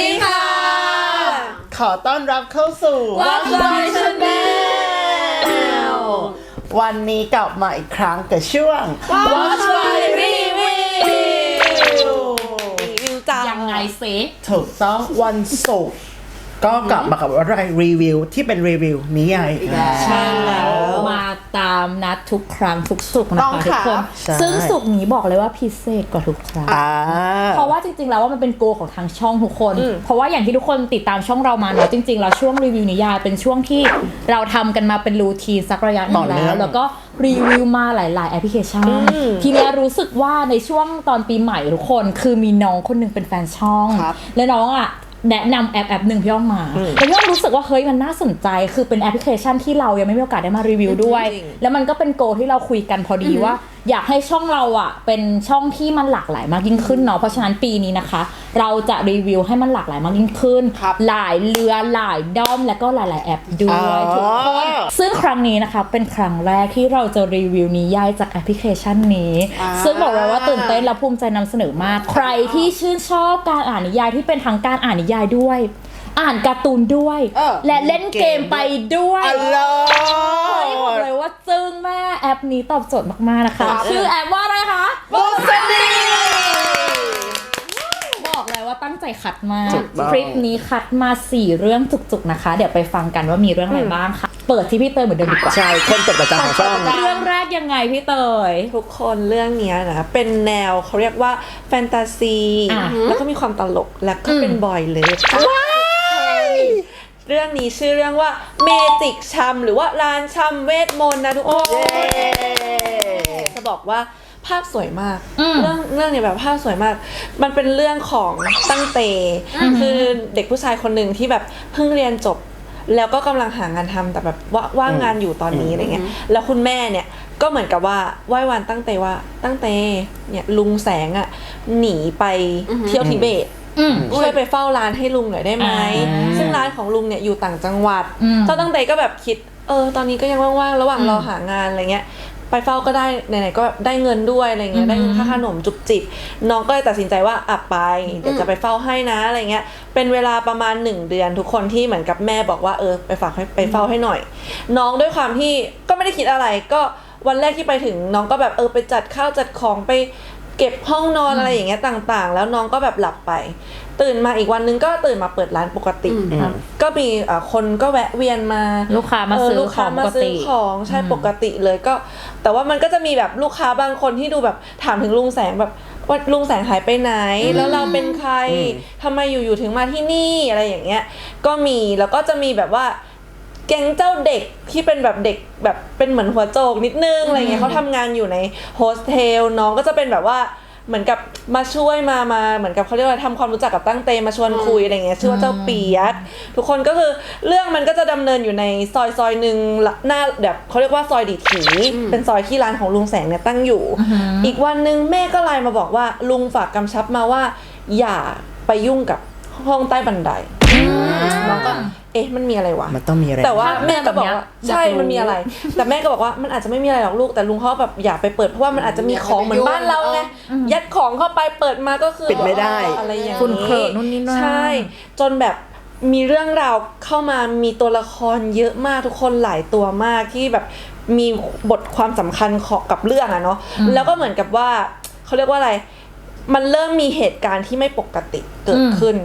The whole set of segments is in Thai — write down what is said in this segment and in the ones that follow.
ดีค่ะ ขอต้อนรับเข้าสู่ Watch My Channel วันนี้กลับมาอีกครั้งกับช่วง Watch My Review รีวิวจ้ายังไงเซถูกต้องวันศุกร์ ก็กลับมากับอะไรรีวิวที่เป็นรีวิวนิยายอีกแล้ว ใช่แล้วมาตามนัดทุกครั้งทุกสุกร์นะต้องคะทุกคนใช่ ซึ่งสุกร์นี้บอกเลยว่าพิเศษกว่าทุกครั้ง อ่า เพราะว่าจริงๆ แล้วว่ามันเป็นโกของทางช่องทุกคน เพราะว่าอย่างที่ทุกคนติดตามช่องเรามาเนาะจริงๆ แล้วช่วงรีวิวนิยายเป็นช่วงที่เราทำกันมาเป็นรูทีนสักระยะหนึ่งแล้วแล้วก็รีวิวมาหลายๆ แอปพลิเคชัน ทีเนี้ยรู้สึกว่าในช่วงตอนปีใหม่ทุกคน คือมีน้องคนหนึ่งเป็นแฟนช่อง ครับ และน้องอะ แนะนำแอปแอปหนึ่งพี่อ้อมมาแล้วพี่อ้อมรู้สึกว่าเฮ้ยมันน่าสนใจ คือเป็นแอปพลิเคชันที่เรายังไม่มีโอกาสได้มารีวิวด้วย จริงแล้วมันก็เป็นโกที่เราคุยกันพอดีว่า อยากให้ช่องเราอะเป็นช่องที่มันหลากหลายมากยิ่งขึ้นเนาะเพราะฉะนั้นปีนี้นะคะ เราจะรีวิวให้มันหลากหลายมากยิ่งขึ้น ครับหลายเรือหลายด้อมและก็หลาย ๆ แอปด้วยอ๋อ ทุกคนซึ่งครั้งนี้นะคะเป็นครั้งแรกที่เราจะรีวิวนิยายจากแอปพลิเคชันนี้ อ่า ซึ่งบอกเลยว่าตื่นเต้นและภูมิใจนำเสนอมาก ใครที่ชื่นชอบการอ่านนิยายที่เป็นทั้งการอ่านนิยายด้วย อ่านการ์ตูนด้วย เออและเล่นเกมไปด้วยอัลโหลเฮ้ยบอกเลยว่าจึ้งแม่แอปนี้ตอบโจทย์มาก ๆ นะคะ ครับ ชื่อแอปว่าอะไรคะบุษดีบอกเลยว่าตั้งใจคัดมากถูกต้องคลิปนี้คัดมา4เรื่องจุกๆนะคะ เดี๋ยวไปฟังกันว่ามีเรื่องอะไรบ้างค่ะ เปิดที่พี่เตยเหมือนเดิมดีกว่าใช่คนตกประจำของช่อง เรื่องแรกยังไงพี่เตย ทุกคนเรื่องเนี้ยนะเป็นแนวเขาเรียกว่าแฟนตาซี อ่าแล้วก็มีความตลกแล้วก็เป็นอืม บอยเลิฟ เรื่องนี้ชื่อเรื่องว่าเมจิกชัมหรือว่าร้านชัมเวทมนต์นะทุกคนจะบอกว่าภาพสวยมาก อืม เรื่องเรื่องเนี้แบบภาพสวยมาก มันเป็นเรื่องของตั้งเต คือเด็กผู้ชายคนหนึ่งที่แบบเพิ่งเรียนจบ แล้วก็กำลังหางานทำแต่แบบว่าว่างงานอยู่ตอนนี้อะไรเงี้ย แล้วคุณแม่เนี่ยก็เหมือนกับว่าไหว้วันตั้งเตว่าตั้งเตเนี่ยลุงแสงอะ่ะหนีไปเที่ยวทิเบต อืม ช่วยไปเฝ้าร้านให้ลุงหน่อยได้ไหม อ่าซึ่งร้านของลุงเนี่ยอยู่ต่างจังหวัดอืม เจ้าตั้งเตก็แบบคิด เออ ตอนนี้ก็ยังว่างๆ ระหว่างรอหางานอะไรเงี้ย ไปเฝ้าก็ได้ไหนๆก็ได้เงินด้วยอะไรเงี้ย ได้เงินค่าขนมจุบจิบ น้องก็เลยตัดสินใจว่าอะไป เดี๋ยวจะไปเฝ้าให้นะอะไรเงี้ย เป็นเวลาประมาณหนึ่งเดือนทุกคนที่เหมือนกับแม่บอกว่าเออไปฝากให้ไปเฝ้าให้หน่อย น้องด้วยความที่ก็ไม่ได้คิดอะไรก็ วันแรกที่ไปถึงน้องก็แบบเออไปจัดข้าวจัดของไป เก็บห้องนอนอะไรอย่างเงี้ยต่างๆ แล้วน้องก็แบบหลับไป ตื่นมาอีกวันนึงก็ตื่นมาเปิดร้านปกติครับก็มีอะคนก็แวะเวียนมาลูกค้ามาซื้อเลูกค้าของมาปกติซื้อของใช่ปกติเลยก็ แต่ว่ามันก็จะมีแบบลูกค้าบางคนที่ดูแบบถามถึงลุงแสงแบบว่าลุงแสงหายไปไหน แล้วเราเป็นใครทำไมอยู่ๆถึงมาที่นี่อะไรอย่างเงี้ย ก็มีแล้วก็จะมีแบบว่า แก๊งเจ้าเด็กที่เป็นแบบเด็กแบบเป็นเหมือนหัวโจกนิดนึงอะไรเงี้ยเขาทำงานอยู่ในโฮสเทลน้องก็จะเป็นแบบว่าเหมือนกับมาช่วยมามาเหมือนกับเขาเรียกว่าทำความรู้จักกับตั้งเตมาชวนคุยอะไรเงี้ยชื่อว่าเจ้าเปียกทุกคนก็คือเรื่องมันก็จะดำเนินอยู่ในซอยซอยหนึ่งละหน้าแบบเขาเรียกว่าซอยดีถีเป็นซอยที่ร้านของลุงแสงเนี่ยตั้งอยู่ อีกวันหนึ่งแม่ก็ไลน์มาบอกว่าลุงฝากกำชับมาว่า อย่าไปยุ่งกับ ห้องใต้บันไดน้องก็เอ๊ะมันมีอะไรวะ มันต้องมีอะไรแต่ว่าแม่ก็บอกว่าอยากรู้ใช่มันมีอะไร แต่แม่ก็บอกว่ามันอาจจะไม่มีอะไรหรอกลูกแต่ลุงเขาแบบอย่าไปเปิดเพราะว่ามันอาจจะมีของเหมือนบ้านเราไงยัดของเข้าไปเปิดมาก็คือปิดไม่ได้อะไรอย่างฝุ่นเขอะนู่นนี่นั่นใช่ จนแบบมีเรื่องราวเข้ามามีตัวละครเยอะมากทุกคนหลายตัวมากที่แบบมีบทความสำคัญของกับเรื่องอะเนาะแล้วก็เหมือนกับว่าเขาเรียกว่าอะไร มันเริ่มมีเหตุการณ์ที่ไม่ปกติเกิดขึ้น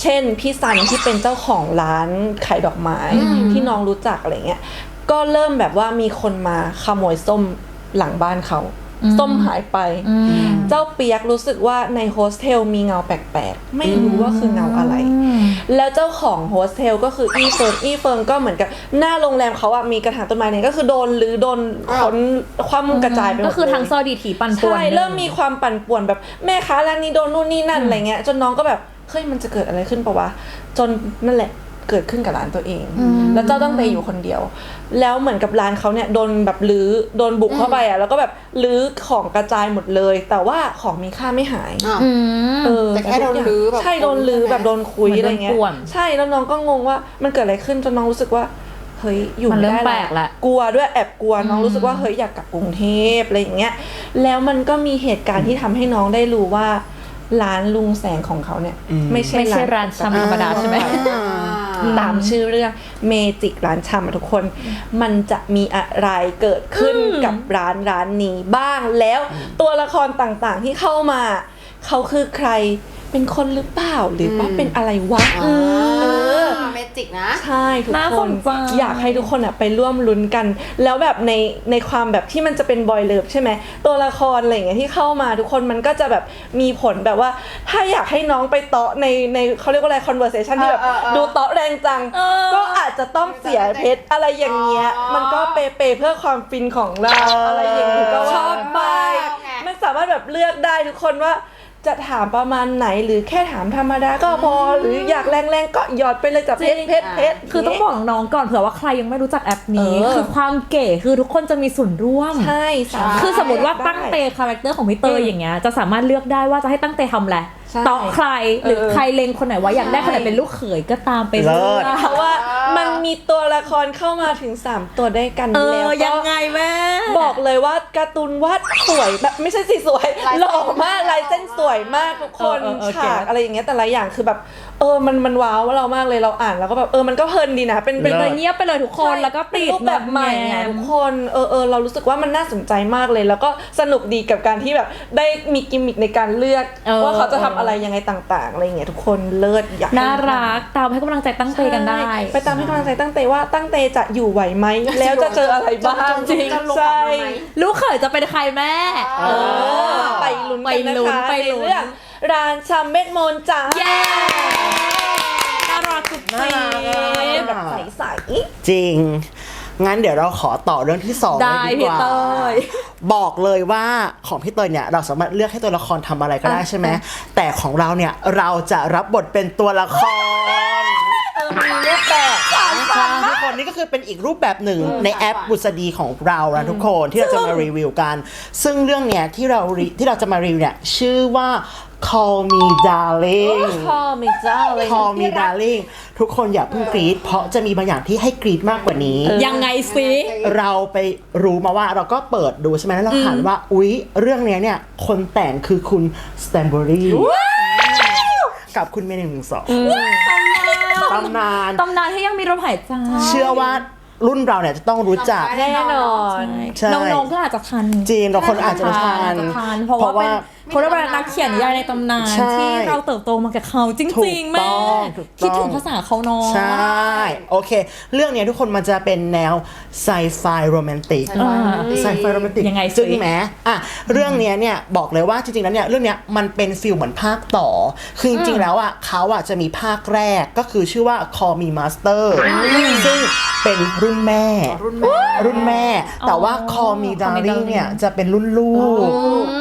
เช่นพี่ซันที่เป็นเจ้าของร้านขายดอกไม้ที่น้องรู้จักอะไรเงี้ยก็เริ่มแบบว่ามีคนมาขโมยส้มหลังบ้านเขาส้มหายไป เจ้าเปียกรู้สึกว่าในโฮสเทลมีเงาแปลกๆ ไม่รู้ว่าคือเงาอะไร แล้วเจ้าของโฮสเทลก็คืออีเฟิร์นอีเฟิร์นก็เหมือนกับหน้าโรงแรมเขาอะมีกระถางต้นไม้เนี่ยก็คือโดนหรือโดนขนความกระจายไปหมดก็คือเลยทางซอยดีถีปั่นป่วนใช่เริ่มมีความปั่นป่วนแบบแม่ค้าร้านนี้โดนนู่นนี่นั่นอะไรเงี้ยจนน้องก็แบบ เฮ้ยมันจะเกิดอะไรขึ้นปะวะ จนนั่นแหละเกิดขึ้นกับร้านตัวเอง แล้วเจ้าต้องเตอยู่คนเดียว แล้วเหมือนกับร้านเขาเนี่ยโดนแบบลื้อโดนบุกเข้าไปอะแล้วก็แบบลื้อของกระจายหมดเลย แต่ว่าของมีค่าไม่หายอ้าวอืมเออแต่แค่โดนลื้อแบบใช่โดนลื้อแบบโดนคุยเหมือนอะไรเงี้ยโดนป่วนใช่แล้วน้องก็งงว่ามันเกิดอะไรขึ้นจนน้องรู้สึกว่าเฮ้ยอยู่มันไม่เริ่มได้แปลกละกลัวด้วยแอบกลัวน้องรู้สึกว่าเฮ้ยอยากกลับกรุงเทพอะไรอย่างเงี้ยแล้วมันก็มีเหตุการณ์ที่ทำให้น้องได้รู้ว่า ร้านลุงแสงของเขาเนี่ยอืมไม่ใช่ไม่ใช่ร้านชำธรรมดาใช่ไหมตามชื่อเรื่องเมจิกร้านชำอะทุกคน มันจะมีอะไรเกิดขึ้นกับร้านร้านนี้บ้างแล้วตัวละครต่างๆที่เข้ามา เขาคือใคร เป็นคนหรือเปล่าหรือว่าเป็นอะไรวะเออเมจิกนะ ใช่ทุกน่าคสนนใจ อยากให้ทุกคนอะไปร่วมลุ้นกัน แล้วแบบในในความแบบที่มันจะเป็นบอยเลิฟใช่ไหมตัวละครอะไรอย่างเงี้ยที่เข้ามาทุกคนมันก็จะแบบมีผลแบบว่า ถ้าอยากให้น้องไปเตาะในในเขาเรียกว่าอะไร conversation ที่แบบเออเออเออดูเตาะแรงจัง เออ ก็อาจจะต้องเสียเพชรอะไรอย่างเงี้ย อ๋อ มันก็เปเปเพื่อความฟินของเราอะไรอย่างเงี้ยก็ชว่าอบไป มากไงมันสามารถแบบเลือกได้ทุกคนว่า จะถามประมาณไหนหรือแค่ถามธรรมดาก็พอหรืออยากแรงๆก็หยอดไปเลยจากเพชรเพชรเพชรคือต้องบอกน้องๆก่อนเผื่อว่าใครยังไม่รู้จักแอปนี้เออคือความเก๋คือทุกคนจะมีส่วนร่วม ใช่สามารถคือสมมติว่าตั้งเตได้คาแรคเตอร์ของพี่เตยอืมอย่างเงี้ยจะสามารถเลือกได้ว่าจะให้ตั้งเตทำอะไรใช่ ต่อใครหรือเออใครเลงคนไหนว่าอยากได้คนไหนเป็นลูกเขยก็ตามไปเลิเลืศอกเพราะว่ามันมีตัวละครเข้ามาถึง 3 ตัวได้กันเอแล้อวยังก็ไงแม่ บอกเลยว่าการ์ตูนวาดสวยแบบไม่ใช่สิสวยลายเส้น หล่อมากลายเส้นสวยมากทุกคนเออเออเออฉากเก๋ อะไรอย่างเงี้ยแต่ละอย่างคือแบบเออมันมันว้าวเรามากเลยเราอ่านแล้วก็แบบเออมันก็เพลินดีนะเป็นเป็เป็นนเลยเงียบไปเลยทุกคนแล้วก็เป็นติดรูปแบบใหม่แงอะทุกคนเออเออเรารู้สึกว่ามันน่าสนใจมากเลย แล้วก็สนุกดีกับการที่แบบได้มีกิมมิคในการเลือก เออว่าเขาจะทำอะไรยังไงต่างๆอะไรอย่างเงี้ยทุกคนเลิศอยากให้น่ารักตามให้กำลังใจตั้งเตกันได้ใช่ไปตามให้กำลังใจตั้งเตว่าตั้งเตจะอยู่ไหวไหมแล้วจะเจออะไรบ้างจริงจะลงใช่มาไหมลูกเขยจะเป็นใครแม่เออไปลุ้นกันนะไปลุ้นคะไปในลุ้นเรื่องร้านชำเม็ดมนต์จ้าเย้น่ารักสุดน่ารักอะแบบใสจริง งั้นเดี๋ยวเราขอต่อเรื่องที่สองได้เลยดีพี่กว่า เตยบอกเลยว่าของพี่เตยเนี่ยเราสามารถเลือกให้ตัวละครทำอะไรก็ได้ใช่ไหมแต่ของเราเนี่ยเราจะรับบทเป็นตัวละครๆ เออมีรูปแบบใช่ทุกคนนี่ก็คือเป็นอีกรูปแบบหนึ่งในแอปบุษดีของเรานะทุกคนที่เราจะมารีวิวกัน ซึ่งเรื่องเนี้ยที่เรารีที่เราจะมารีวิวเนี่ยชื่อว่า Call Me Darling พ่อมีเจ้าเลย Call Me Darling ทุกคนอย่าเพิ่งกรี๊ดเพราะจะมีบางอย่างที่ให้กรี๊ดมากกว่านี้ ยังไงสิเราไปรู้มาว่าเราก็เปิดดูใช่ไหมแล้วเราหันว่า อุ๊ย เรื่องเนี้ยเนี่ย คนแต่งคือคุณสแตมเบอรี่กับคุณเมย์หนึ่งหนึ่งสอง ตำนาน ตำนานที่ยังมีลมหายใจเชื่อว่ารุ่นเราเนี่ยจะต้องรู้จักจำได้แน่นอนใช่ น้องๆก็อาจจะทันจีนเราคนอาจจะทานอาจจะทันเพราะว่าเป็นเพราะว่าเป็นนักเขียนนิยายในตำนานใช่ที่เราเติบโตมากับเขาจถูริกงๆแม่ต้องถูกต้อง คิดถึงภาษาเขาเนาะ ใช่ โอเค เรื่องเนี้ยทุกคนมันจะเป็นแนวไซไฟโรแมนติก อ่า ไซไฟโรแมนติกยังไงสิซึ่งแม้อะเรื่องเนี้ยเนี่ยบอกเลยว่าจริงๆแล้วเนี่ยเรื่องเนี้ยมันเป็นฟิลเหมือนภาคต่อ คือจริงๆแล้วอะเขาอะจะมีภาคแรกก็คือชื่อว่า Call Me Master ซึ่งเป็นรุ่นแม่ รุ่นแม่รุ่นแม่ แต่ว่าอ๋อ Call Me Call Me Darling Darling เนี่ยจะเป็นรุ่นลูก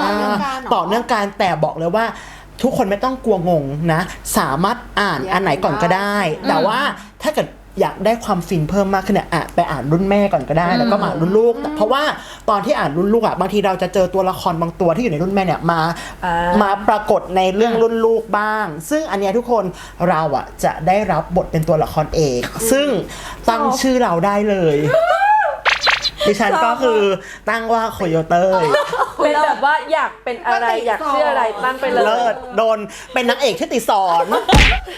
ต่อเนื่องอ่ากันเหรอ ต่อเนื่องการแต่บอกเลยว่าทุกคนไม่ต้องกลัวงงนะ สามารถอ่านอยากอันไหนก่อนก็ได้ แต่ว่าถ้าเกิดอยากได้ความฟินเพิ่มมากขึ้นเนี่ยอะไปอ่านรุ่นแม่ก่อนก็ได้ แล้วก็มาอ่านรุ่นลูกแต่เพราะว่าตอนที่อ่านรุ่นลูกอะบางทีเราจะเจอตัวละครบางตัวที่อยู่ในรุ่นแม่เนี่ยมาอ่ามาปรากฏในเรื่องรุ่นลูกบ้าง ซึ่งอันเนี้ยทุกคนเราอะจะได้รับบทเป็นตัวละครเอก ซึ่งตั้งชื่อเราได้เลย ดิฉันก็คือตั้งว่าโคโยเตยเป็นแบบว่าอยากเป็นอะไรอยากชื่ออะไรตั้งไปเลยเลิศโดนเป็นนางเอกที่ติสอน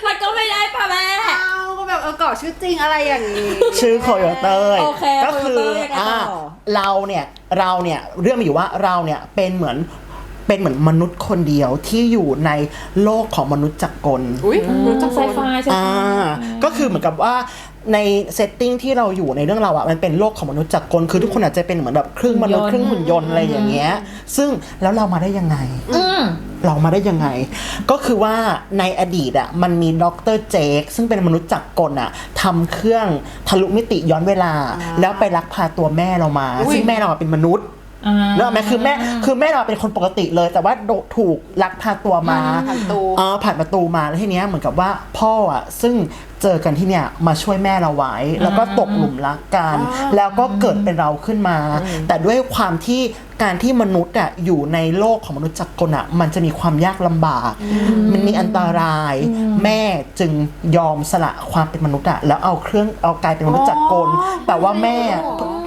มันก็ไม่ได้ป่ะแม่เอาก็แบบเออก่อชื่อจริงอะไรอย่างนี้ ชื่อโคโยเตยโอเคก็คือโคโยเต้ยังไงต่ออ่อ่าเราเนี่ยเราเนี่ยเรื่องมีอยู่ว่าเราเนี่ยเป็นเหมือนเป็นเหมือนมนุษย์คนเดียวที่อยู่ในโลกของมนุษย์จักรกล อุ้ยรู้จักไซไฟใช่ไหมอ่าก็คือเหมือนกับว่า ในเซตติ้งที่เราอยู่ในเรื่องเราอะมันเป็นโลกของมนุษย์จักรกลคือทุกคนอาจจะเป็นเหมือนแบบครึ่งมนุษย์ครึ่งหุ่นยนต์อะไรอย่างเงี้ย ซึ่งแล้วเรามาได้ยังไงอืมเรามาได้ยังไง ก็คือว่าในอดีตอะมันมีดรเจคซึ่งเป็นมนุษย์จักรกลอะทำเครื่องทะลุมิติย้อนเวลา แล้วไปลักพาตัวแม่เรามา ซึ่งแม่เราอะเป็นมนุษย์อ่าแล้วไหมคือแม่คือแม่เราเป็นคนปกติเลย แต่ว่าโดนถูกลักพาตัวมาผ่านประตูเออผ่านประตูมาแล้วทีเนี้ยเหมือนกับว่าพ่ออะซึ่ง เจอกันที่เนี่ยมาช่วยแม่เราไว้ แล้วก็ตกหลุมรักกัน แล้วก็เกิดเป็นเราขึ้นมา แต่ด้วยความที่การที่มนุษย์อะอยู่ในโลกของมนุษย์จักรกลอะมันจะมีความยากลำบาก มันมีอันตราย แม่จึงยอมสละความเป็นมนุษย์อะแล้วเอาเครื่องเอากลายเป็นมนุษย์จักรกลแต่ว่าแม่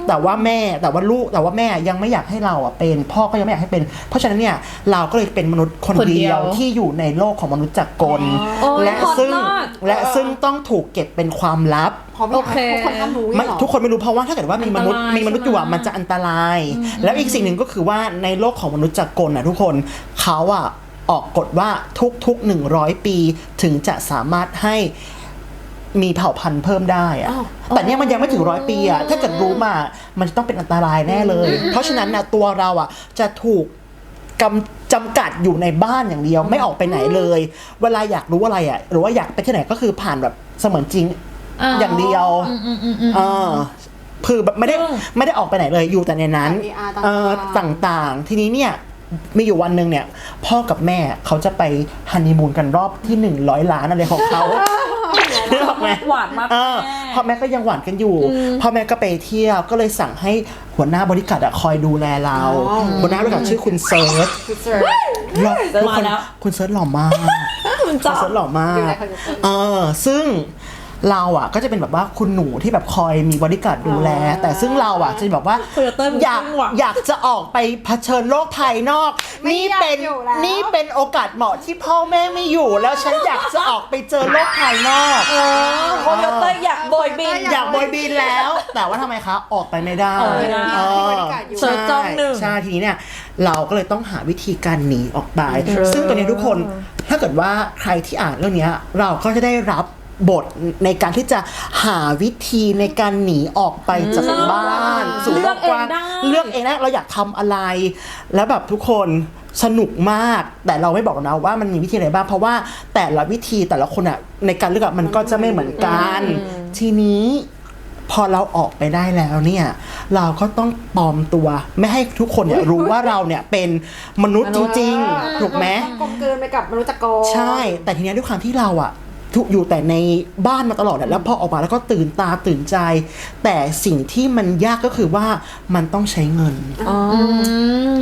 แต่ว่าแม่แต่ว่าลูกแต่ว่าแม่ยังไม่อยากให้เราอะเป็น พ่อก็ยังไม่อยากให้เป็น เพราะฉะนั้นเนี่ยเราก็เลยเป็นมนุษย์คนคนเดีเดียยววที่อยู่ในโลกของมนุษย์จักรกลโอ้ยและฮอตซึ่งมาก และซึ่งต้องถูกเก็บเป็นความลับ เพราะไม่อยากให้โอเคทุกคนทำรู้ไม่หรอ ทุกคนไม่รู้เพราะว่าถ้าเกิดว่ามีมนุษย์อันตรายมีมนุษย์อยู่อะใช่ไหม มันจะอันตราย แล้วอีกสิ่งหนึ่งก็คือว่าในโลกของมนุษย์จักรกลนะทุกคนเขาอะออกกฎว่าทุกๆหนึ่งร้อยปี ถึงจะสามารถให้ มีเผ่าพันธุ์เพิ่มได้อะอ้าวแต่เนี่ยมันยังไม่ถึงร้อยปีอะถ้าเกิดรู้มา มันจะต้องเป็นอันตรายแน่เลย เพราะฉะนั้นนะตัวเราอะจะถูกกำจำกัดอยู่ในบ้านอย่างเดียวไม่ออกไปไหนเลย เวลาอยากรู้อะไรอะหรือว่าอยากไปที่ไหนก็คือผ่านแบบเสมือนจริงอ่าอย่างเดียวอืมอืมอืมอืมเออคือแบบไม่ได้อืมไม่ได้ออกไปไหนเลยอยู่แต่ในนั้นแต่ VR ต่างๆเออต่างๆ ทีนี้เนี่ยมีอยู่วันหนึ่งเนี่ย พ่อกับแม่เขาจะไปฮันนีมูนกันรอบที่หนึ่งร้อยล้านอะไรของเขา นึกออกไหมหวานมากเออแม่พ่อแม่ก็ยังหวานกันอยู่พ่อแม่ก็ไปเที่ยวก็เลยสั่งให้หัวหน้าบริการอะคอยดูแลเราอ๋อหัวหน้าบริการชื่อคุณเซิร์ชคือเซิร์ชหล่อทุกมาคนแล้วคุณเซิร์ชหล่อมากคุณคุณจ๊อบเซิร์ชหล่อมาอยู่ในกคอนเสิร์ตเออซึ่ง เราอะก็จะเป็นแบบว่าคุณหนูที่แบบคอยมีบริการดดูแลอ๋อแต่ซึ่งเราอะจะแบบว่า Toyota มันอยากครึ่งว่ะ อยากจะออกไปเผชิญโลกภายนอก ไม่นี่อยากเป็นอยู่แล้ว นี่เป็นโอกาสเหมาะที่พ่อแม่ไม่อยู่ แล้วฉันอยากจะออกไปเจอโลกภายนอก โคโยเตอร์อยากโบยบิน อยากบอยบินแล้ว แต่ว่าทำไมคะ ออกไปไม่ได้ออกไม่ได้เออมีบริการอยู่เซิร์ชจ้องหนึ่ง ใช่ทีนี้เนี่ย เราก็เลยต้องหาวิธีการหนีออกไป ซึ่งตัวเนี้ยทุกคนถ้าเกิดว่าใครที่อ่านเรื่องเนี้ยเราก็จะได้รับ บทในการที่จะหาวิธีในการหนีออกไปจากบ้านสู่โลกกว้างเลือกเองได้เลือกเองได้เราอยากทำอะไร แล้วแบบทุกคนสนุกมาก แต่เราไม่บอกนะว่ามันมีวิธีอะไรบ้างเพราะว่าแต่ละวิธีแต่ละคนอะในการเลือกอะมันก็จะไม่เหมือนกัน ทีนี้พอเราออกไปได้แล้วเนี่ย เราก็ต้องปลอมตัว ไม่ให้ทุกคนเนี่ยรู้ว่าเราเนี่ยเป็นมนุษย์จริงๆถูกไหมกลมกลืนไปกับมนุษย์จักรกลใช่ แต่ทีเนี้ยด้วยความที่เราอะ ทุกอยู่แต่ในบ้านมาตลอดอะแล้วพอออกมาแล้วก็ตื่นตาตื่นใจ แต่สิ่งที่มันยากก็คือว่ามันต้องใช้เงินอื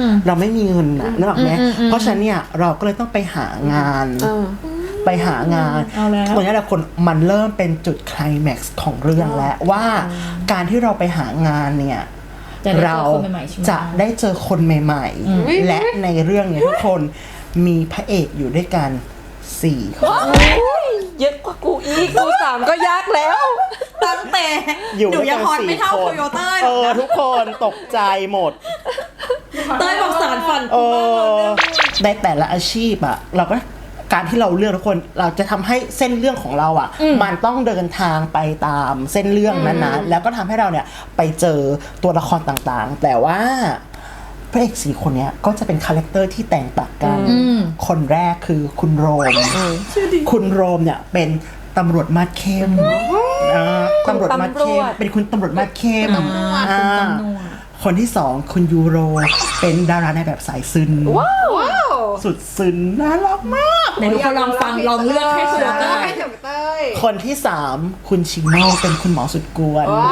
มเราไม่มีเงินนะนึกออกไหมอืมอืมอืม เพราะฉะนั้นเนี่ยเราก็เลยต้องไปหางาน เออ ไปหางานเอาแล้ว ตรงนี้แหละคนมันเริ่มเป็นจุดไคลแม็กซ์ของเรื่องแล้วว่าการที่เราไปหางานเนี่ย จะได้เจอเราคนใหม่ๆใช่ไหม จะได้เจอคนใหม่ๆ และในเรื่องเนี่ยทุกคนมีพระเอกอยู่ด้วยกันสี่คน เยอะกว่ากูอีก กูสามก็ยากแล้ว ตั้งแต่อยู่หนูด้วยยักังนฮอตสี่ไม่เท่าคโคนโยเตอร์เออทุกคนตกใจหมด เต้ยบอกสารฝันเออในแต่ละอาชีพอะเราก็การที่เราเลือกทุกคนเราจะทำให้เส้นเรื่องของเราอะมันต้องเดินทางไปตามเส้นเรื่องนั้นๆแล้วก็ทำให้เราเนี่ยไปเจอตัวละครต่างๆ แต่ว่าพ ระเอกสี่คนเนี้ยก็จะเป็นคาแรคเตอร์ที่แตกต่างกัน คนแรกคือคุณโรม คุณโรมเนี่ยเป็นตำรวจมาดเข้มอ่าตำรวจมาดเข้มตำรวจเป็นคุณตำรวจมาดเข้มอ่าอ่าคุณตำรวจคนที่สองคุณยูโรเป็นดาราในแบบสายซึนว้าวสุดซึนน่ารักมากไหนทุกคนลองฟังลองเลือกให้คุณเต้เต้ยยให้ถึงเต้ยคนที่สามคุณชิโน่เป็นคุณหมอสุดกวนว้า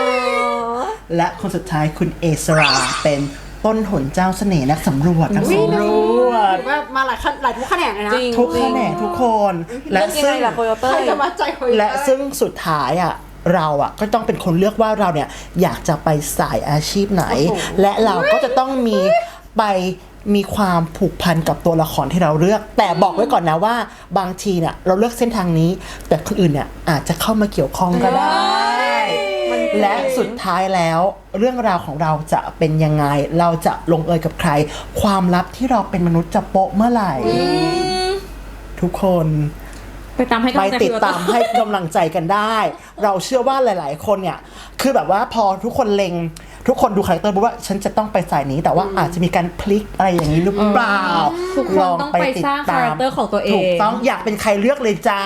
วและคนสุดท้ายคุณเอสราเป็น ต้นหนเจ้าเสน่ห์นักสำรวจนักสำรวจแบบมาหลายขั้นหลายทุกแขนงเลยนะ จริงทุกแขนงทุกคน และเรื่องยังซึ่ไงงล่ะโคโยเตอใครร์จะมาใจโคโยเตอร์และซึ่งสุดท้ายอะเราอะก็ต้องเป็นคนเลือกว่าเราเนี่ยอยากจะไปสายอาชีพไหน และเราก็จะต้องมีไปมีความผูกพันกับตัวละครที่เราเลือก แต่บอกไว้ก่อนนะว่า บางทีเนี่ยเราเลือกเส้นทางนี้ แต่คนอื่นเนี่ยอาจจะเข้ามาเกี่ยวข้องก็ได้ และสุดท้ายแล้วเรื่องราวของเราจะเป็นยังไง เราจะลงเอยกับใคร ความลับที่เราเป็นมนุษย์จะโปะเมื่อไหร่ ทุกคน ไปตามให้ไปกำลังใจติดคุณตามให้กำลังใจกันได้ เราเชื่อว่าหลาย ๆ คนเนี่ย คือแบบว่าพอทุกคนเล็ง ทุกคนดูคาแรคเตอร์บอกว่าฉันจะต้องไปสายนี้แต่ว่าอาจจะมีการพลิกอะไรอย่างนี้หรือเปล่าทุกคนต้องไปสร้างคาแรคเตอร์ของตัวเอง ถูกต้องอยากเป็นใครเลือกเลยจ้า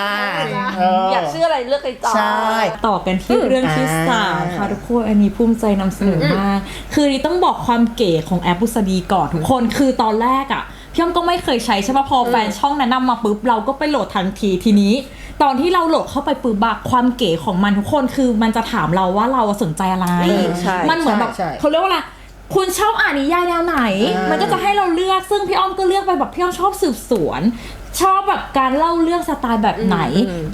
เอยากชื่ออะไรเลือกเลยจ้า ใช่ ต่อกันที่เรื่องที่อ่าสามค่ะทุกคนอันนี้ภูมิใจนำเสนอมาก คือนี่ต้องบอกความเก๋ของแอปบุษดีก่อนทุกคน คือตอนแรกอะ พี่อ้อมก็ไม่เคยใช้ใช่ป่ะพอแฟนช่องแนะนำมาปุ๊บเราก็ไปโหลดทันทีทีนี้ ตอนที่เราโหลดเข้าไปปุ๊บบักความเก๋ของมันทุกคนคือมันจะถามเราว่าเราสนใจอะไรใช่มันเหมือนแบบใช่ใช่ เขาเรียกว่าอะไรคุณชอบอ่านนิยายแนวไหน อ่ามั มันก็จะให้เราเลือกซึ่งพี่อ้อมก็เลือกไปแบบพี่อ้อมชอบสืบสวน ชอบแบบการเล่าเรื่องสไตล์แบบไหน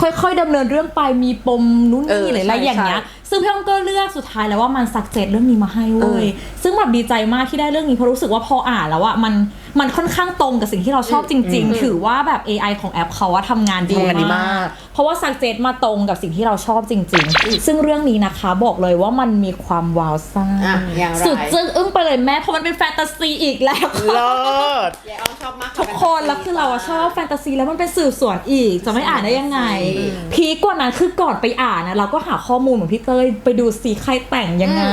ค่อยๆดำเนินเรื่องไปมีปมนู้นเอนี่อหรืออะไรใช่อย่างเงี้ย ใช่ ซึ่งพี่อ้อมก็เลือกสุดท้ายแล้วว่ามันสักเจตเรื่องนี้มาให้เว้ยซึ่งแบบดีใจมากที่ได้เรื่องนี้เพราะรู้สึกว่าพออ่านแล้วอะมัน มันค่อนข้างตรงกับสิ่งที่เราชอบจริง ๆ ถือว่าแบบ AI ของแอปเขาว่าทำงานดีทำงานดีมามากกเพราะว่าสักเจตมาตรงกับสิ่งที่เราชอบจริง ๆ ซึ่งเรื่องนี้นะคะบอกเลยว่ามันมีความว้าวซ่าอะอย่างไร สุดจึ้งอึ้งไปเลยแม่เพราะมันเป็นแฟนตาซีอีกแล้วค่ะ เลิศ ยายอ้อมชอบมากทุกคนแล้วคือเราอะชอบแฟนตาซีแล้วมันเป็นสืบสวนอีก จะไม่อ่านได้ยังไง พีคกว่านั้นคือก่อนไปอ่านนะเราก็หาข้อมูลเหมือนพี่เต้ยไปดูสีใครแต่งยังไง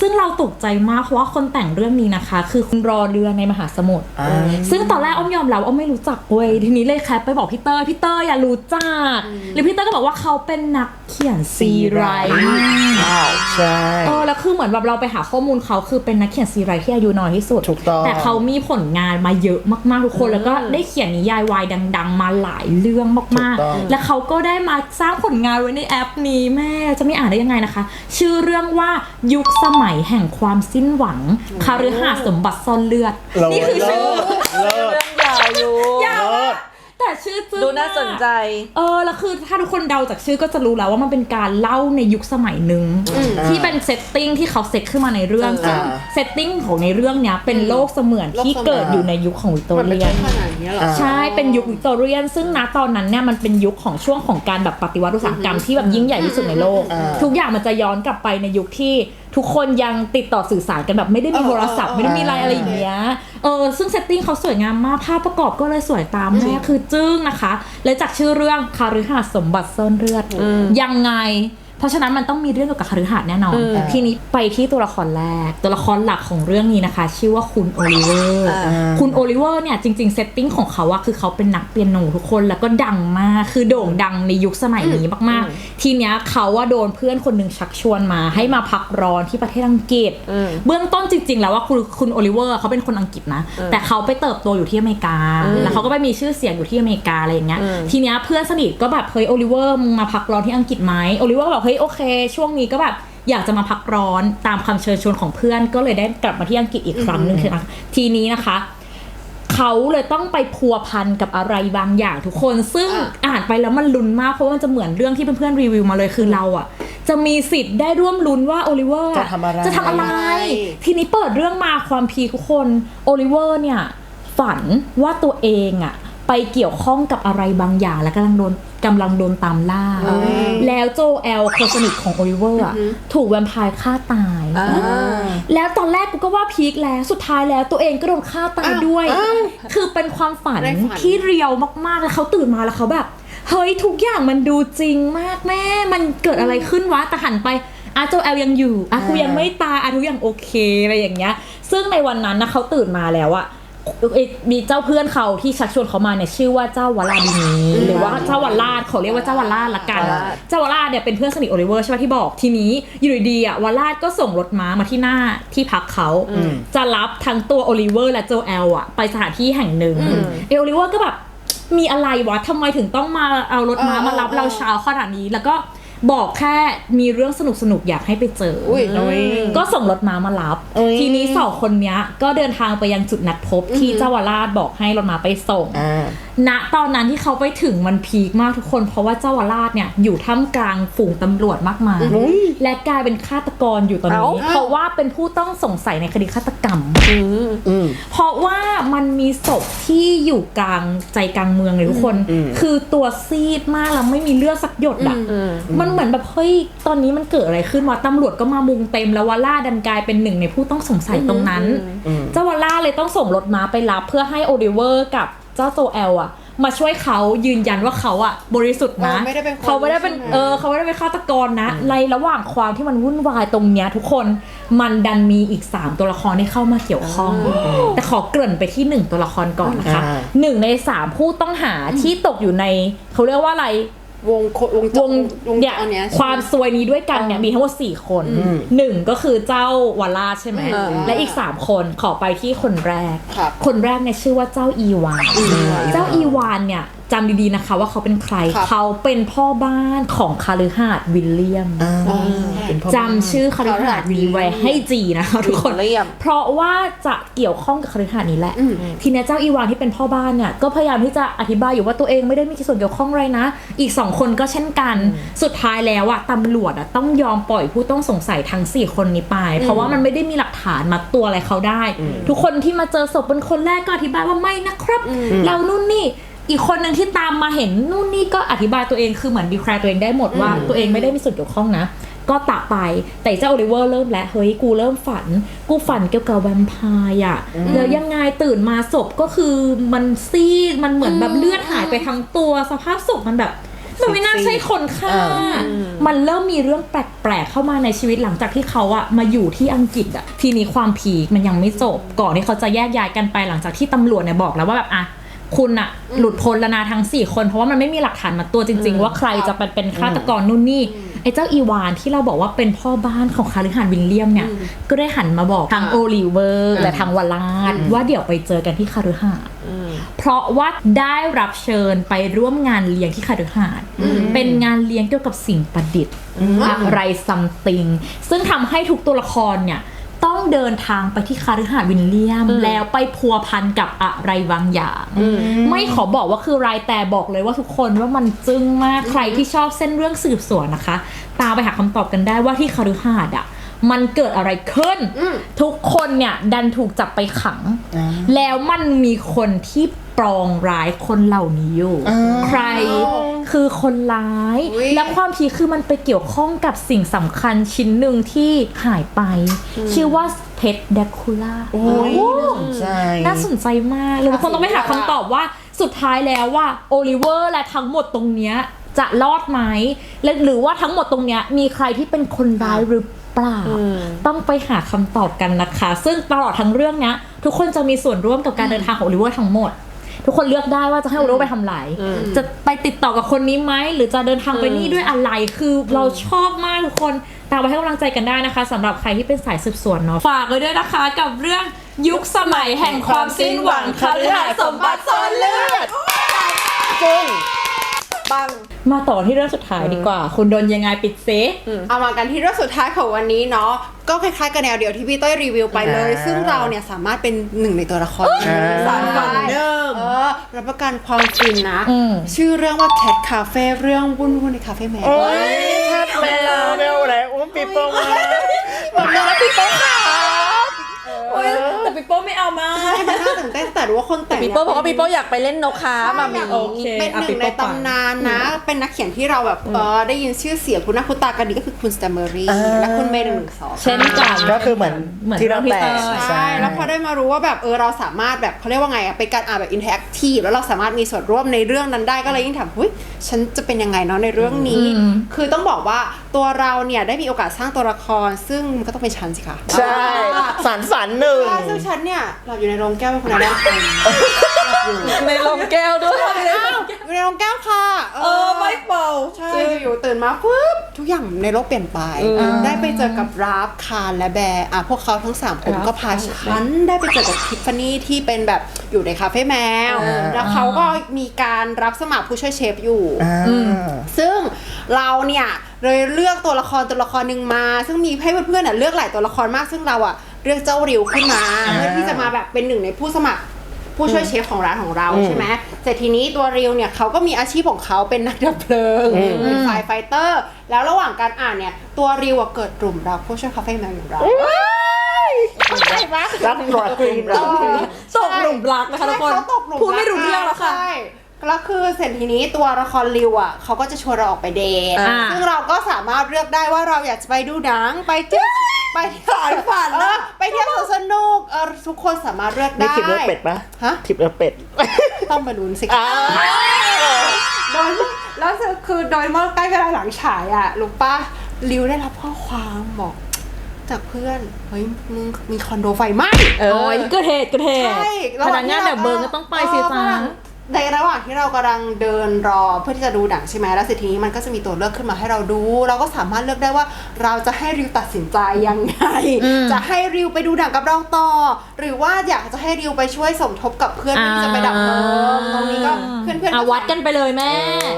ซึ่งเราตกใจมากเพราะว่าคนแต่งเรื่องนี้นะคะ คือคุณรอเรือในมหาสมุทรอ่าซึ่งตอนแรกอ้อมยอมรับอ้อมไม่รู้จักเว้ยทีนี้เลยแคปไปบอกพี่เต้ยพี่เต้ยอย่ารู้จักหรือพี่เต้ยก็บอกว่าเขาเป็นนักเขียนซีไรต์ใช่เออแล้วคือเหมือนแบบเราไปหาข้อมูลเขาคือเป็นนักเขียนซีไรต์ที่อายุน้อยที่สุดถูกต้องแต่เขามีผลงานมาเยอะมากๆทุกคนแล้วก็ได้เขียนนิยายวายดัง ๆ มาหลายเรื่องมากถูกต้องๆและเขาก็ได้มาสร้างผลงานไว้ในแอปนี้แม่จะไม่อ่านได้ยังไงนะคะ ชื่อเรื่องว่ายุคสมัยแห่งความสิ้นหวังคาฤหาสน์สมบัติซ่อนเลือดเลิศนี่คือชื่อเลิศเรื่องยาวอยู่ยาวเลิศแต่ชื่อจึ้งดูน่าสนใจ เออแล้วคือถ้าทุกคนเดาจากชื่อก็จะรู้แล้วว่ามันเป็นการเล่าในยุคสมัยหนึ่งที่เป็นเซตติ้งที่เขาเซตขึ้นมาในเรื่องอ่าซึ่งเซตติ้งของในเรื่องเนี้ยเป็นโลกเสมือนที่เกิดอยู่ในยุคของวิกตอมันเป็นเรียน ขนาดนี้เหรออ่าใช่ เป็นยุควิกตอเรียน ซึ่งณตอนนั้นเนี่ยมันเป็นยุคของช่วงของการแบบปฏิวัติอุตสาหกรรมที่แบบยิ่งใหญ่ที่สุดในโลก อ่า ทุกอย่างมันจะย้อนกลับไปในยุคที่ทุกคนยังติดต่อสื่อสารกันแบบไม่ได้มีโทรศัพท์ ไม่ได้มีอะไรอะไรอย่างเงี้ยเออซึ่งเซตติ้งเขาสวยงามมากภาพประกอบก็เลยสวยตามแม่คือจึ้งนะคะ และจากชื่อเรื่องคาฤหาสน์สมบัติซ่อนเลือดยังไง เพราะฉะนั้นมันต้องมีเรื่องเกี่ยวกับคฤหาสน์แน่นอน ทีนี้ไปที่ตัวละครแรก ตัวละครหลักของเรื่องนี้นะคะ ชื่อว่าคุณโอลิเวอร์อ่าคุณโอลิเวอร์เนี่ยจริงๆเซตติ้งของเขาอะคือเขาเป็นนักเปียโนทุกคนแล้วก็ดังมาก คือโด่งดังในยุคสมัยนี้มากๆ ทีเนี้ยเขาว่าโดนเพื่อนคนหนึ่งชักชวนมา ให้มาพักร้อนที่ประเทศอังกฤษ เบื้องต้นจริง ๆ แล้วว่าคุณคุณโอลิเวอร์เขาเป็นคนอังกฤษนะ แต่เขาไปเติบโตอยู่ที่อเมริกา แล้วเขาก็ไปมีชื่อเสียงอยู่ที่อเมริกาอะไรอย่างเงี้ย ทีเนี้ยเพื่อนสนิทก็แบบเฮ้ยโอลิเวอร์มึงมาพักร้อนที่อังกฤษไหมโอลิเวอร์ก็แบบเฮ้ยโอเค ช่วงนี้ก็แบบอยากจะมาพักร้อนตามคำเชิญชวนของเพื่อน ก็เลยได้กลับมาที่อังกฤษอีกครั้งหนึ่งนะคะทีนี้นะคะเขาเลยต้องไปพัวพันกับอะไรบางอย่างทุกคน ซึ่งอะอ่านไปแล้วมันลุ้นมากเพราะว่ามันจะเหมือนเรื่องที่เพื่อนๆรีวิวมาเลยคือเราอะจะมีสิทธิ์ได้ร่วมลุ้นว่าโอลิเวอร์จะทำอะไรจะทำอะไร ทีนี้เปิดเรื่องมาความพีคทุกคนโอลิเวอร์เนี่ยฝันว่าตัวเองอะ ไปเกี่ยวข้องกับอะไรบางอย่างและกำลังโดนกำลังโดนตามล่าแล้วโจแอลคนสนิทของโอลิเวอร์อะถูกแวมไพร์ฆ่าตาย อ่า แล้วตอนแรกกูก็ว่าพีคแล้วสุดท้ายแล้วตัวเองก็โดนฆ่าตายด้วย คือเป็นความฝันในฝัน ที่เรียวมากๆแล้วเขาตื่นมาแล้วเขาแบบ เฮ้ยทุกอย่างมันดูจริงมากแม่ มันเกิดอะไรขึ้นวะแต่หันไปอาโจแอลยังอยู่อากูยังไม่ตายอาทุกอย่างโอเคอะไรอย่างเงี้ย ซึ่งในวันนั้นนะเขาตื่นมาแล้วอะเอ่อ มีเจ้าเพื่อนเขาที่ชักชวนเขามาเนี่ยชื่อว่าเจ้าวลาดินีหรือว่าเจ้าวลาดเขาเรียกว่าเจ้าวลาดละกันวลาดเจ้าวลาดเนี่ยเป็นเพื่อนสนิทโอลิเวอร์ใช่ไหมที่บอกทีนี้อยู่ดีๆอะวลาดก็ส่งรถม้ามาที่หน้าที่พักเขาจะรับทั้งตัวโอลิเวอร์และโจแอลอะไปสถานที่แห่งหนึ่งเอโอลิเวอร์ก็แบบมีอะไรวะทำไมถึงต้องมาเอารถม้าเออมารับเออเราเช้าขนาดนี้แล้วก็ บอกแค่มีเรื่องสนุกสนุกๆอยากให้ไปเจอออุ้ยก็ส่งรถม้ามารับอุ๊ยทีนี้สองคนเนี้ยก็เดินทางไปยังจุดนัดพบที่เจ้าวราชบอกให้รถม้าไปส่งอ่า ณตอนนั้นที่เขาไปถึงมันพีคมากทุกคน เพราะว่าเจ้าวราชเนี่ยอยู่ท่ามกลางฝูงตำรวจมากมายและกลายเป็นฆาตกรอยู่ตอนนี้เอ้าเพราะว่าเป็นผู้ต้องสงสัยในคดีฆาตกรรมอืมเพราะว่ามันมีศพที่อยู่กลางใจกลางเมืองเลยทุกคนอืมคือตัวซีดมากแล้วไม่มีเลือดสักหยดอะมันเหมือนแบบเฮ้ยตอนนี้มันเกิดอะไรขึ้นวะตำรวจก็มามุงเต็มแล้ววาล่าดันกลายเป็นหนึ่งในผู้ต้องสงสัยตรงนั้น เจ้าวาล่าเลยต้องส่งรถม้าไปรับเพื่อให้โอลิเวอร์กับ เจ้าโจแอลอะมาช่วยเขายืนยันว่าเขาอะบริสุทธิ์นะเออไม่ได้เป็นคนเขาไม่ได้เป็นใช่ไหมเออเขาไม่ได้เป็นฆาตกรนะในระหว่างความที่มันวุ่นวายตรงเนี้ยทุกคนมันดันมีอีก 3 ตัวละครที่เข้ามาเกี่ยวข้อง แต่ขอเกริ่นไปที่ 1 ตัวละครก่อนนะคะอ่าหนึ่งในสามผู้ต้องหาที่ตกอยู่ใน เขาเรียกว่าอะไร วงโควงจวรงวงเนี่ยจรเนี้ย ความซวยนี้ด้วยกันเนี่ยมีทั้งหมด4คนหนึ่งก็คือเจ้าวาลาใช่ไหมเออและอีก3คนขอไปที่คนแรก ครับคนแรกเนี่ยชื่อว่าเจ้าอีวาน เจ้าอีวานเนี่ย จำดีๆนะคะว่าเขาเป็นใคร ครับ เขาเป็นพ่อบ้านของคาลือหาดวิลเลียมอ่าเป็นพ่อบ้านจำชื่อคาลือหาดนี้ไว้ให้จีนะคะทุกคนวิลเลียม เพราะว่าจะเกี่ยวข้องกับคาลือหาดนี้แหละทีเนี้ยเจ้าอีวานที่เป็นพ่อบ้านเนี่ยก็พยายามที่จะอธิบายอยู่ว่าตัวเองไม่ได้มีส่วนเกี่ยวข้องอะไรนะ อีกสองคนก็เช่นกัน สุดท้ายแล้วอะตำรวจอะต้องยอมปล่อยผู้ต้องสงสัยทั้งสี่คนนี้ไป เพราะว่ามันไม่ได้มีหลักฐานมัดตัวอะไรเขาได้ ทุกคนที่มาเจอศพเป็นคนแรกก็อธิบายว่าไม่นะครับ เรานู่นนี่ อีกคนหนึ่งที่ตามมาเห็นนู่นนี่ก็อธิบายตัวเองคือเหมือนดีแคร์ตัวเองได้หมดว่าตัวเองไม่ได้มีส่วนเกี่ยวข้องนะ ก็ตะไปแต่เจ้าโอลิเวอร์เริ่มแล้วเฮ้ยกูเริ่มฝัน กูฝันเกี่ยวกับแวมไพร์อะแล้วยังไงตื่นมาศพก็คือมันซีดมันเหมือนแบบเลือดหายไปทั้งตัวสภาพศพมันแบบมันไม่น่าใช่คนฆ่า มันเริ่มมีเรื่องแปลกๆเข้ามาในชีวิตหลังจากที่เขาอะมาอยู่ที่อังกฤษอะทีนี้ความพีคมันยังไม่จบ ก่อนที่เขาจะแยกย้ายกันไปหลังจากที่ตำรวจเนี่ยบอกแล้วว่าแบบอะ คุณอะหลุดพ้นแล้วนะทั้ง4คน เพราะว่ามันไม่มีหลักฐานมาตัวจริง ๆ ว่าใครจะเป็นเป็นฆาตกรนู่นนี่ไอ้เจ้าอีวานที่เราบอกว่าเป็นพ่อบ้านของคาริฮานวิลเลียมเนี่ย ก็ได้หันมาบอกทางโอลิเวอร์และทางวลาดว่าเดี๋ยวไปเจอกันที่คาริฮานเพราะว่าได้รับเชิญไปร่วมงานเลี้ยงที่คาร์หาดเป็นงานเลี้ยงเกี่ยวกับสิ่งประดิษฐ์อะไรซัมติงซึ่งทำให้ทุกตัวละครเนี่ย ต้องเดินทางไปที่คาร์หาดวินเลียม แล้วไปพัวพันกับอะไรบางอย่าง ไม่ขอบอกว่าคืออะไรแต่บอกเลยว่าทุกคนว่ามันจึ้งมากใครที่ชอบเส้นเรื่องสืบสวนนะคะ ตามไปหาคำตอบกันได้ว่าที่คาร์หาดอะ มันเกิดอะไรขึ้น ทุกคนเนี่ยดันถูกจับไปขังอ่าแล้วมันมีคนที่ปรองร้ายคนเหล่านี้อยู่อ่าใครคือคนร้ายอุ๊ยและความพีคคือมันไปเกี่ยวข้องกับสิ่งสำคัญชิ้นหนึ่งที่หายไป ชื่อว่าเพชรเดคูล่าโอ้ยน่าสนใจน่าสนใจมากเลยทุกคนต้องไปหาคำตอบว่าสุดท้ายแล้วว่าโอลิเวอร์และทั้งหมดตรงเนี้ยจะรอดไหมและหรือว่าทั้งหมดตรงเนี้ยมีใครที่เป็นคนร้ายหรือ เปล่า ต้องไปหาคำตอบกันนะคะ ซึ่งตลอดทั้งเรื่องเนี้ยทุกคนจะมีส่วนร่วมกับการเดินทางของโอลิเวอร์ทั้งหมด ทุกคนเลือกได้ว่าจะให้โอลิเวอร์ไปทำอะไรจะไปติดต่อกับคนนี้ไหมหรือจะเดินทางไปนี่ด้วยอะไรคือเราชอบมากทุกคนตามไปให้กำลังใจกันได้นะคะสำหรับใครที่เป็นสายสืบสวนเนาะฝากไว้ด้วยนะคะกับเรื่องยุคสมัยแห่งความสิ้นหวังคฤหาสน์สมบัติซ่อนเลือดจึ้ง ปังมาต่อที่เรื่องสุดท้ายดีกว่า คุณโดนยังไงปิดเซเอามากันที่เรื่องสุดท้ายของวันนี้เนาะก็คล้ายๆกับแนวเดียวที่พี่เต้ยรีวิวไปเลยอ่าซึ่งเราเนี่ยสามารถเป็นหนึ่งในตัวละครอ่าสารฝันเดิมเออรับประกันความฟินนะอืมชื่อเรื่องว่า Cat Cafe เรื่องวุ่นวุ่นๆในคาเฟ่แมวโอ้ยแคทแมวแมวอะไรอุ้มปีโป้มาผมมาแล้วปีโป้ค่ะแต่ ปิโป้ไม่เอามา ใช่มันน่าตื่นเต้นแต่รู้ว่าคนแต่งปีเนี่ยโป้บอกว่าปีโป้อยากไปเล่นนกค้ามามี โอเคเป็นหนึ่งในตำนานนะ เป็นนักเขียนที่เราแบบเออได้ยินชื่อเสียงคุณนักคุณตากันดีก็คือคุณสแตมเมอรี่อ่า และคุณเมย์หนึ่งหนึ่งสองเช่นกัน ก็คือเหมือนเหมือนที่เราแปลเรื่องพี่เต้ยใช่ แล้วพอได้มารู้ว่าแบบเออเราสามารถแบบเขาเรียกว่าไงอะเป็นการอ่านแบบอินเทอร์แอคทีฟแล้วเราสามารถมีส่วนร่วมในเรื่องนั้นได้ก็เลยยิ่งถามเฮ้ยฉันจะเป็นยังไงเนาะในเรื่องนี้ อืม คือต้องบอกว่าตัวเราเนี่ยได้มีโอกาสสร้างตัวละคร ซึ่งมันก็ต้องเป็นฉันสิคะ ใช่สารฝันหนึ่ง ใช่ซึ่งฉันเนี่ยหลับอยู่ในโรงแก้วเป็นคนแรกคนหลับอยู่ในลมแก้วด้วยอ้าวอยู่ในโรงแก้วค่ะเออไม่เป่าใช่อยู่ๆตื่นมาปุ๊บทุกอย่างในโลกเปลี่ยนไป ได้ไปเจอกับราฟคารและแบร์อะพวกเขาทั้ง3คนราฟก็พาฉันได้ไปเจอกับทิฟฟานี่ที่เป็นแบบอยู่ในคาเฟ่แมวแล้วเขาก็มีการรับสมัครผู้ช่วยเชฟอยู่ อ่า ซึ่งเราเนี่ยเลยเลือกตัวละครตัวละครหนึ่งมา ซึ่งมีให้เพื่อนๆเน่ยเลือกหลายตัวละครมากซึ่งเราอะ เลือกเจ้าริวขึ้นมาอ่าเพื่อที่จะมาแบบเป็นหนึ่งในผู้สมัครผู้ช่วยเชฟของร้านของเราอืมใช่ไหมแต่ทีนี้ตัวริวเนี่ยเขาก็มีอาชีพของเขาเป็นนักดับเพลิงเป็นไฟไฟเตอร์ แล้วระหว่างการอ่านเนี่ย ตัวริวอะเกิดกลุ่มรักผู้ช่วยคาเฟ่แมวอย่างเราเข้าใจปะรักรอยกรีนรักกรีนตกหลุมรักนะคะทุกคนใช่เขาตกหลุมพูดไม่รู้เรื่องแล้วค่ะ ใช่แล้วคือเสร็จทีนี้ตัวละครริวอะเขาก็จะชวนเราออกไปเดทอ่า ซึ่งเราก็สามารถเลือกได้ว่าเราอยากจะไปดูหนังไปเที่ยวไปเที่ยวฝันนะไปเที่ยวสวนสนุกเออทุกคนสามารถเลือกนี่ได้ทิปเลือดเป็ดปะฮะ ทิปเลือดเป็ด ต้องไปลุ้นสิอ่าโดยแล้วคือโดยเมื่อใกล้เวลาหลังฉายอะลูกป้าริวได้รับข้อความบอก จากเพื่อน เฮ้ยมึงมีคอนโดไฟไหม้ เออเกิดเหตุเกิดเหตุใช่พนักงานแบบเบิร์ก็ต้องไปสิเออฝจ้ารั่ง ในระหว่างที่เรากำลังเดินรอเพื่อที่จะดูหนังใช่ไหมแล้วเสร็จทีนี้มันก็จะมีตัวเลือกขึ้นมาให้เราดู เราก็สามารถเลือกได้ว่าเราจะให้ริวตัดสินใจยังไง จะให้ริวไปดูหนังกับเราต่อ หรือว่าอยากจะให้ริวไปช่วยสมทบกับเพื่อนที่จะไปดับเพลิงตรงนี้ก็เพื่อนๆอะวัดกันไปเลยแม่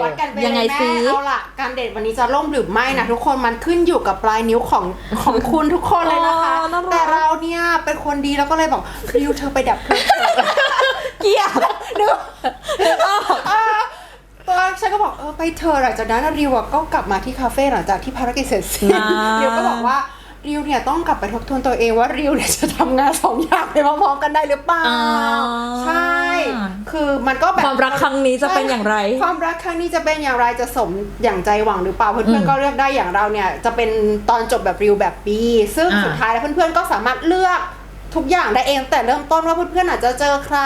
วัดกันไปยังไงเลยซิแม่เอาล่ะการเดทวันนี้จะล่มหรือไม่นะทุกคนมันขึ้นอยู่กับปลายนิ้วของของคุณทุกคนเลยนะคะอ๋อน่ารักแต่เราเนี่ยเป็นคนดีแล้วก็เลยบอกริวเธอไปดับเพลิง เถอะเกลียดนึกนึกออกเออตอนแรกฉันก็บอกเออไปเธอะหลังจากนั้นริวอะก็กลับมาที่คาเฟ่หลังจากที่ภารกิจเสร็จสิ้นอ่า ริวก็บอกว่าริวเนี่ยต้องกลับไปทบทวนตัวเองว่าริวเนี่ยจะทำงานสองอย่างไปพร้อมๆกันได้หรือเปล่าอ่า ใช่คือมันก็แบบ ความรักครั้งนี้จะเป็นอย่างไร ความรักครั้งนี้จะเป็นอย่างไรจะสมอย่างใจหวังหรือเปล่าเพื่อนๆก็เลือกได้อย่างเราเนี่ยจะเป็นตอนจบแบบริวแบบปีซึ่งอ่า สุดท้ายแล้วเพื่อนๆก็สามารถเลือก ทุกอย่างได้เองแต่เริ่มต้นว่าเพื่อนๆอาจจะเจอใคร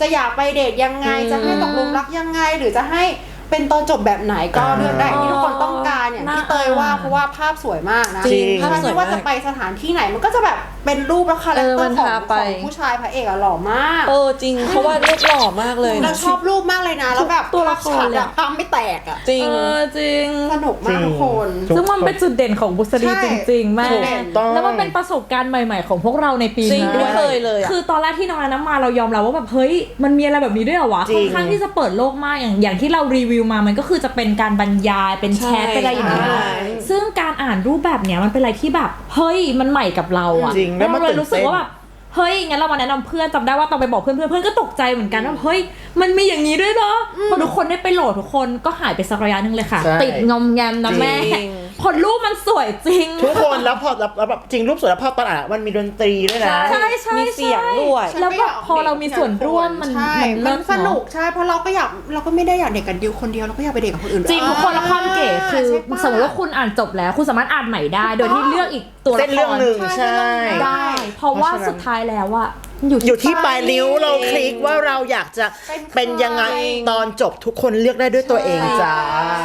จะอยากไปเดทยังไง จะให้ตกหลุมรักยังไง หรือจะให้เป็นตอนจบแบบไหนก็เลือกได้อย่างที่ทุกคนต้องการอย่างที่เตยว่าเพราะว่าภาพสวยมากนะจริงภาพไม่ว่าจะไปสถานที่ไหนมันก็จะแบบ เป็นรูปและคาแรคเตอเออมัร์นของพาไป ของผู้ชายพระเอกอะหล่อมากเออจริงเพราะว่ารูปหล่อมากเลยเราชอบรูปมากเลยนะ แล้วแบบตัวละครภาพเลยฉาอะกอะ ภาพไม่แตกอะจริง เออจริง สนุกมากทุกคน จริงซึ่งมันเป็นจุดเด่นของบุษรีใช่จริงๆแม่ถูกต้องแล้วมันเป็นประสบการณ์ใหม่ ๆ ของพวกเราในปีจริงนี้ด้ไม่วยเคยเลยอะ คือตอนแรกที่น้องอันน้ำมาเรายอมรับว่าแบบเฮ้ยมันมีอะไรแบบนี้ด้วยเหรอวะจริค่องนข้างที่จะเปิดโลกมากอย่างอย่างที่เรารีวิวมามันก็คือจะเป็นการบรรยายเป็นแชทใช่เป็นอะไรอย่างเงี้ยใช่ ซึ่งการอ่านรูปแบบเนี้ยมันเป็นอะไรที่แบบ เฮ้ยมันใหม่กับเราอะจริงแล้วมันเราเลยตื่นรู้สึกเต้นว่าแบบเฮ้ยงั้นเรามาแนะนำเพื่อนจำได้ว่าตอนไปบอกเพื่อนเพื่อนเพื่อนก็ตกใจเหมือนกันว่าเฮ้ยมันมีอย่างนี้ด้วยเหรอพอทุกคนได้ไปโหลดทุกคนก็หายไปสักระยะหนึงเลยค่ะใช่ติดงอมแงมนะแม่จริง ผลรูปมันสวยจริง ทุกคนแล้วพอแล้วแบบจริงรูปสวยแล้วพอตอนอ่านมันมีดนตรีด้วยนะ ใช่ใช่มีเสียงด้วยแล้วแบบพอเรามีส่วนร่วมมันใช่มันเลิมันศสนุกใช่เพราะเราก็อยากเราก็ไม่ได้อยากเด็กกับดิวคนเดียวเราก็อยากไปเด็กกับคนอื่นด้วย จริงทุกคนและความเก๋คือใช่ปะ สมมติว่าคุณอ่านจบแล้ว คุณสามารถอ่านใหม่ได้ โดยที่เลือกอีก ตัวละเส้นคเรื่องรหนึ่งใช่ใช่ ได้ เพราะว่าเพราะฉะนั้น สุดท้ายแล้วอะอยู่อยู่ที่ปลายนิ้วเราคลิกว่าเราอยากจะเป็นเป็นยังไงใช่ตอนจบทุกคนเลือกได้ด้วยตัวเองจ้า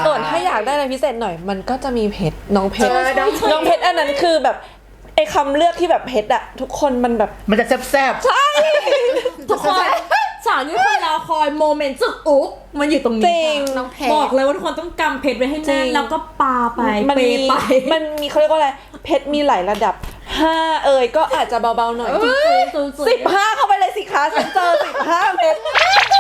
ส่วนถ้าอยากได้อะไรพิเศษหน่อยมันก็จะมีเพชรน้องเพชรใช่น้องเพชร น้องเพชรอันนั้นคือแบบไอ้คำเลือกที่แบบเพชรอะทุกคนมันแบบ มันจะแซ่บๆ ทุก อคอยโมเมนต์จุกอุ๊กมันอยู่ตรงจนี้ริงค่ะน้องเพชร บอกเลยว่าทุกคนต้องกำเพชรไว้ให้จริแน่นง แล้วก็ปาไปมันเปมีไป มันมีเขาเรียกว่าอะไร เพชรมีหลายระดับ ห้าเอ่ยก็อาจจะเบาๆหน่อยสิบห้าเข้าไปเลยสิคะฉันเจอสิบห้าเม็ด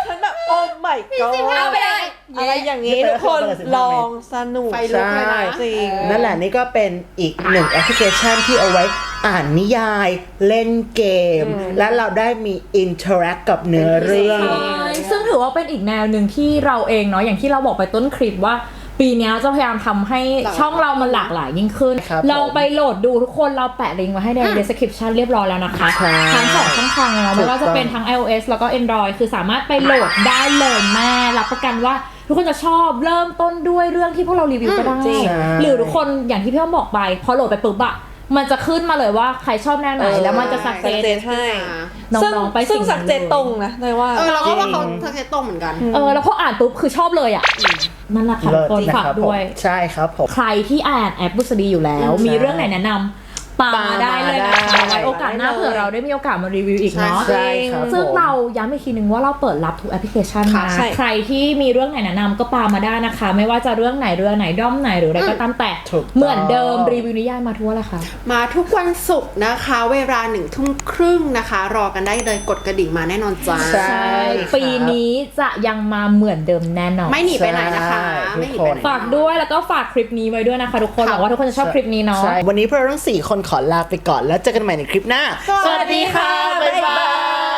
ฉันแบบโอ้ my god 15ไปเลยอะไรอย่างนี้ทุกคนลองสนุกไฟลุกเลยนะจริงนั่นแหละนี่ก็เป็นอีกหนึ่งแอปพลิเคชันที่เอาไว้อ่านนิยายเล่นเกม และเราได้มีอินเทอร์แอคกับเนื้อเรื่องใช่ซึ่งถือว่าเป็นอีกแนวหนึ่งที่เราเองเนาะอย่างที่เราบอกไปต้นคลิปว่า ปีเนี้ยจะพยายามทำให้ช่องเรามันหลากหลายยิ่งขึ้น ครับลองไปโหลดดูทุกคนเราแปะลิงก์ไว้ให้ใน description เรียบร้อยแล้วนะคะใช่ทั้งสองช่องทางเลยเนาะถูไม่กว่าจะเป็นต้องทั้ง iOS แล้วก็ Android คือสามารถไปโหลดได้เลยแม่รับประกันว่าทุกคนจะชอบเริ่มต้นด้วยเรื่องที่พวกเรารีวิวก็ได้ จริง หรือทุกคนอย่างที่พี่อ้อมบอกไป พอโหลดไปปุ๊บอะมันจะขึ้นมาเลยว่าใครชอบแนวไหนเออแล้วมันจะสักเซสักเซสสให้น้ซึ่งองๆไปซึ่งสิ่งนั้นสักเจตเลยตรงนะเลยว่า เออเราก็ว่าเขาจริงทักเซตตรงเหมือนกัน เออแล้วพออ่านปุ๊บคือชอบเลยอะ นั่นแหละค่ะทุกคนเลิศนะฝากครับด้วยผมใช่ครับผม ใครที่อ่านแอปบุษดีอยู่แล้วอืมมีเรื่องไหนแนะนำ ปามาได้เลยนะคะได้ไว้โอกาสหน้าได้เลยเผื่อเราได้มีโอกาสมารีวิวอีกเนาะ ใช่ครับ ซึ่งผมเราย้ำอีกทีนึงว่าเราเปิดรับทุกแอปพลิเคชันค่ะนะใช่ ใครที่มีเรื่องไหนแนะนำก็ปามาได้นะคะ ไม่ว่าจะเรื่องไหนเรื่องไหนด้อมไหนหรืออะไรก็ตามแต่ ถูกต้อง เหมือนเดิมรีวิวนิยายมาทั่วละค่ะ มาทุกวันศุกร์นะคะ เวลาหนึ่งทุ่มครึ่งนะคะ รอกันได้เลยกดกระดิ่งมาแน่นอนจ้า ใช่ปีนี้จะยังมาเหมือนเดิมแน่นอน ไม่หนีไปไหนนะคะใช่ไม่หนีไปไหน ฝากด้วยแล้วก็ฝากคลิปนี้ไว้ด้วยนะคะทุกคนหวังว่าทุกคนจะชอบคลิปนี้เนาะ ใช่วันนี้พวกเราทั้งสี่คนขอลาไปก่อนแล้วเจอกันใหม่ในคลิปหน้า สวัสดีค่ะ บ๊ายบาย